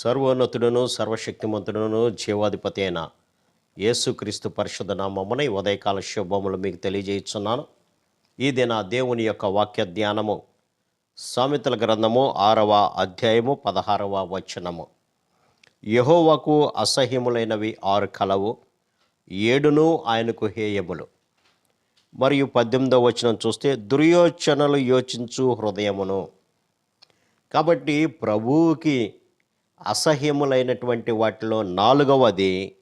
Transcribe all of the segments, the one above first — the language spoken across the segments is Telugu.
సర్వోన్నతుడును సర్వశక్తిమంతుడును జీవాధిపతి అయిన యేసుక్రీస్తు పరిశుద్ధ నామమున ఈ ఉదయకాల శుభములు మీకు తెలియజేస్తున్నాను ఈ దిన దేవుని యొక్క వాక్య ధ్యానము సామెతల గ్రంథము ఆరవ అధ్యాయము పదహారవ వచనము. యహోవకు అసహ్యములైనవి ఆరు కలవు ఏడును ఆయనకు హేయములు. మరియు పద్దెనిమిదవ వచనం చూస్తే దుర్యోచనలు యోచించు హృదయమును. కాబట్టి ప్రభువుకి అసహ్యములైనటువంటి వాటిలో నాలుగవది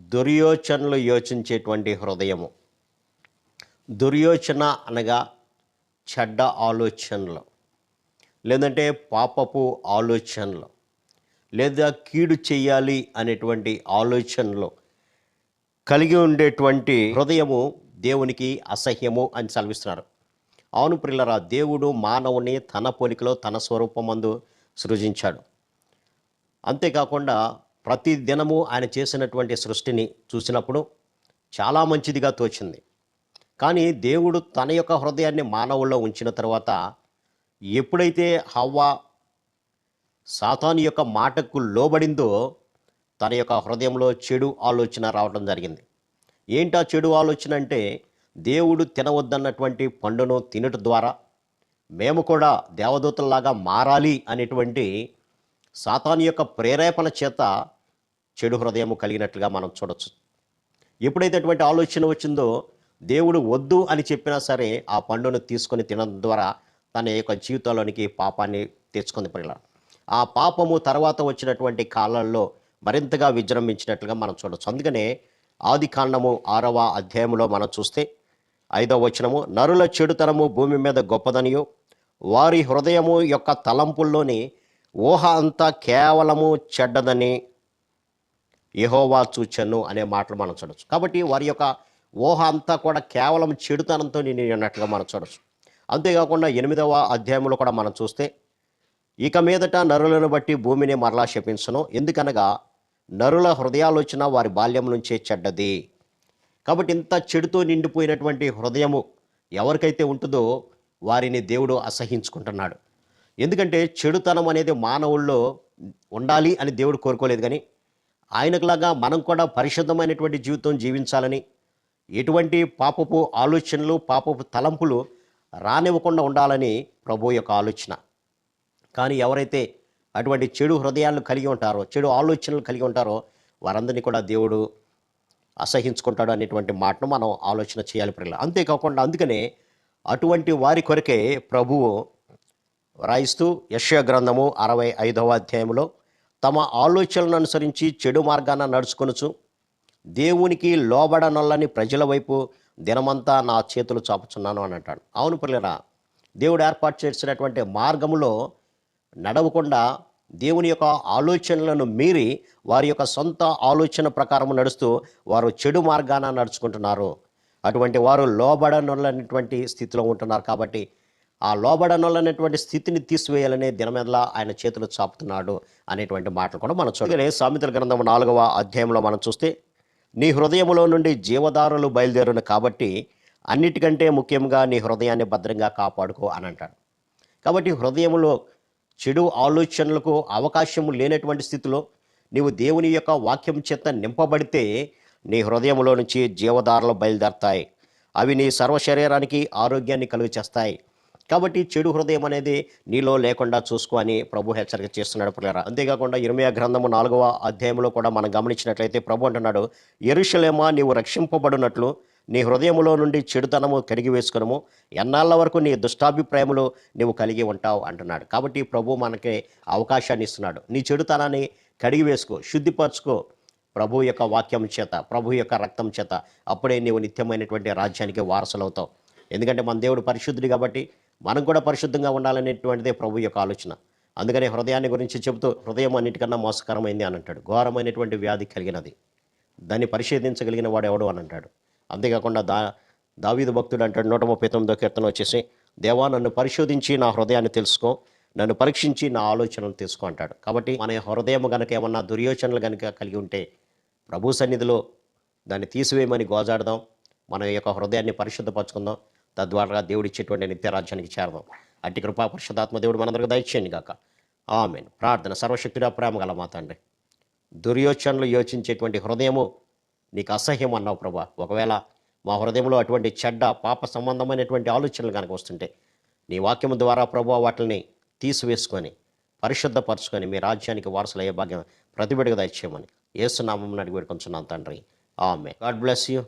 దుర్యోచనలు యోచించేటువంటి హృదయము. దుర్యోచన అనగా చెడ్డ ఆలోచనలు లేదంటే పాపపు ఆలోచనలు లేదా కీడు చేయాలి అనేటువంటి ఆలోచనలు కలిగి ఉండేటువంటి హృదయము దేవునికి అసహ్యము అని సెలవిస్తున్నారు. అవును ప్రిల్లరా దేవుడు మానవుని తన పోలికలో తన స్వరూపమందు సృజించాడు. అంతేకాకుండా ప్రతి దినము ఆయన చేసినటువంటి సృష్టిని చూసినప్పుడు చాలా మంచిదిగా తోచింది. కానీ దేవుడు తన యొక్క హృదయాన్ని మానవుల్లో ఉంచిన తర్వాత ఎప్పుడైతే హవ్వ సాతాను యొక్క మాటకు లోబడిందో తన యొక్క హృదయంలో చెడు ఆలోచన రావడం జరిగింది. ఏంటా చెడు ఆలోచన అంటే దేవుడు తినవద్దన్నటువంటి పండును తినటం ద్వారా మేము కూడా దేవదూతల్లాగా మారాలి అనేటువంటి సాతాను యొక్క ప్రేరేపణ చేత చెడు హృదయం కలిగినట్లుగా మనం చూడొచ్చు. ఎప్పుడైతే అటువంటి ఆలోచన వచ్చిందో దేవుడు వద్దు అని చెప్పినా సరే ఆ పండును తీసుకొని తినడం ద్వారా తన యొక్క జీవితంలోనికి పాపాన్ని తెచ్చుకుంది పిల్ల ఆ పాపము తర్వాత వచ్చినటువంటి కాలాల్లో మరింతగా విజృంభించినట్లుగా మనం చూడవచ్చు అందుకనే ఆది కాండము ఆరవ అధ్యాయంలో మనం చూస్తే ఐదవ వచనము నరుల చెడుతనము భూమి మీద గొప్పదనియు వారి హృదయము యొక్క తలంపుల్లోని ఊహ అంతా కేవలము చెడ్డదని యహోవా చూచను అనే మాటలు మనం చూడొచ్చు. కాబట్టి వారి యొక్క ఊహ అంతా కూడా కేవలం చెడుతనంతో నేను ఉన్నట్లుగా మనం చూడొచ్చు. అంతేకాకుండా ఎనిమిదవ అధ్యాయంలో కూడా మనం చూస్తే ఇక మీదట నరులను బట్టి భూమిని మరలా శపించను. ఎందుకనగా నరుల హృదయాలోచన వారి బాల్యం నుంచే చెడ్డది. కాబట్టి ఇంత చెడుతో నిండిపోయినటువంటి హృదయము ఎవరికైతే ఉంటుందో వారిని దేవుడు అసహించుకుంటున్నాడు. ఎందుకంటే చెడుతనం అనేది మానవుల్లో ఉండాలి అని దేవుడు కోరుకోలేదు కానీ ఆయనకులాగా మనం కూడా పరిశుద్ధమైనటువంటి జీవితం జీవించాలని ఎటువంటి పాపపు ఆలోచనలు పాపపు తలంపులు రానివ్వకుండా ఉండాలని ప్రభు యొక్క ఆలోచన. కానీ ఎవరైతే అటువంటి చెడు హృదయాలు కలిగి ఉంటారో చెడు ఆలోచనలు కలిగి ఉంటారో వారందరినీ కూడా దేవుడు అసహించుకుంటాడు అనేటువంటి మాటను మనం ఆలోచన చేయాలి ప్రిల్ల అంతేకాకుండా అందుకనే అటువంటి వారి కొరకే ప్రభువు రాయిస్తూ యశ్వ గ్రంథము అరవై ఐదవ అధ్యాయంలో తమ ఆలోచనలను అనుసరించి చెడు మార్గాన నడుచుకొనుచు దేవునికి లోబడనొల్లని ప్రజల వైపు దినమంతా నా చేతులు చాపుచున్నాను అని అంటాడు. అవును పిల్లరా దేవుడు ఏర్పాటు చేసినటువంటి మార్గములో నడవకుండా దేవుని యొక్క ఆలోచనలను మీరి వారి యొక్క సొంత ఆలోచన ప్రకారం నడుస్తూ వారు చెడు మార్గాన నడుచుకుంటున్నారు. అటువంటి వారు లోబడనటువంటి స్థితిలో ఉంటున్నారు కాబట్టి ఆ లోబడనొల్లనేటువంటి స్థితిని తీసివేయాలనే దినమెదలా ఆయన చేతులు చాపుతున్నాడు అనేటువంటి మాటలు కూడా మనం చూడలే సామెతల గ్రంథం నాలుగవ అధ్యాయంలో మనం చూస్తే నీ హృదయములో నుండి జీవదారులు బయలుదేరును కాబట్టి అన్నిటికంటే ముఖ్యంగా నీ హృదయాన్ని భద్రంగా కాపాడుకో అని అంటాడు. కాబట్టి హృదయంలో చెడు ఆలోచనలకు అవకాశం లేనటువంటి స్థితిలో నీవు దేవుని యొక్క వాక్యం చేత నింపబడితే నీ హృదయంలో నుంచి జీవదారులు బయలుదేరతాయి. అవి నీ సర్వ శరీరానికి ఆరోగ్యాన్ని కలుగు చేస్తాయి కాబట్టి చెడు హృదయం అనేది నీలో లేకుండా చూసుకో అని ప్రభు హెచ్చరిక చేస్తున్నాడు పిల్లరా అంతేకాకుండా ఇరవై గ్రంథము నాలుగవ అధ్యాయంలో కూడా మనం గమనించినట్లయితే ప్రభు అంటున్నాడు ఎరుషలేమా నీవు రక్షింపబడినట్లు నీ హృదయములో నుండి చెడుతనము కడిగి వేసుకునము ఎన్నాళ్ళ వరకు నీ దుష్టాభిప్రాయములు నీవు కలిగి ఉంటావు? అంటున్నాడు. కాబట్టి ప్రభు మనకి అవకాశాన్ని ఇస్తున్నాడు. నీ చెడుతనాన్ని కడిగి వేసుకో శుద్ధిపరచుకో ప్రభు యొక్క వాక్యం చేత ప్రభు యొక్క రక్తం చేత. అప్పుడే నీవు నిత్యమైనటువంటి రాజ్యానికి వారసులవుతావు. ఎందుకంటే మన దేవుడు పరిశుద్ధుడు కాబట్టి మనం కూడా పరిశుద్ధంగా ఉండాలనేటువంటిదే ప్రభు యొక్క ఆలోచన. అందుకనే హృదయాన్ని గురించి చెబుతూ హృదయం అన్నిటికన్నా మోసకరమైంది అని అంటాడు. ఘోరమైనటువంటి వ్యాధి కలిగినది. దాన్ని పరిశోధించగలిగిన వాడు ఎవడు అని అంటాడు. అంతేకాకుండా దా దావీదు భక్తుడు అంటాడు నూట ముప్పై తొమ్మిదో కీర్తన వచ్చేసి దేవా నన్ను పరిశోధించి నా హృదయాన్ని తెలుసుకో నన్ను పరీక్షించి నా ఆలోచనలు తెలుసుకో అంటాడు. కాబట్టి మన హృదయం కనుక ఏమన్నా దుర్యోచనలు కనుక కలిగి ఉంటే ప్రభు సన్నిధిలో దాన్ని తీసివేయమని గోజాడదాం. మన యొక్క హృదయాన్ని పరిశుద్ధపరచుకుందాం. తద్వారా దేవుడు ఇచ్చేటువంటి నిత్య రాజ్యానికి చేరదాం. అట్టి కృపా పరిశుద్ధాత్మ దేవుడు మనందరికీ దయచేయండి గాక. ఆమె ప్రార్థన సర్వశక్తిగా ప్రేమ గల మా తండ్రి. దుర్యోచనలు యోచించేటువంటి హృదయము నీకు అసహ్యం అన్నావు ప్రభా. ఒకవేళ మా హృదయంలో అటువంటి చెడ్డ పాప సంబంధమైనటువంటి ఆలోచనలు కనుక వస్తుంటే నీ వాక్యము ద్వారా ప్రభు వాటిని తీసివేసుకొని పరిశుద్ధపరచుకొని మీ రాజ్యానికి వారసులయ్యే భాగ్యం ప్రతిబిడగా దయచేయమని ఏసునామం అడిగి పెట్టుకుంటున్నాను తండ్రి. ఆమె గాడ్ బ్లెస్ యూ.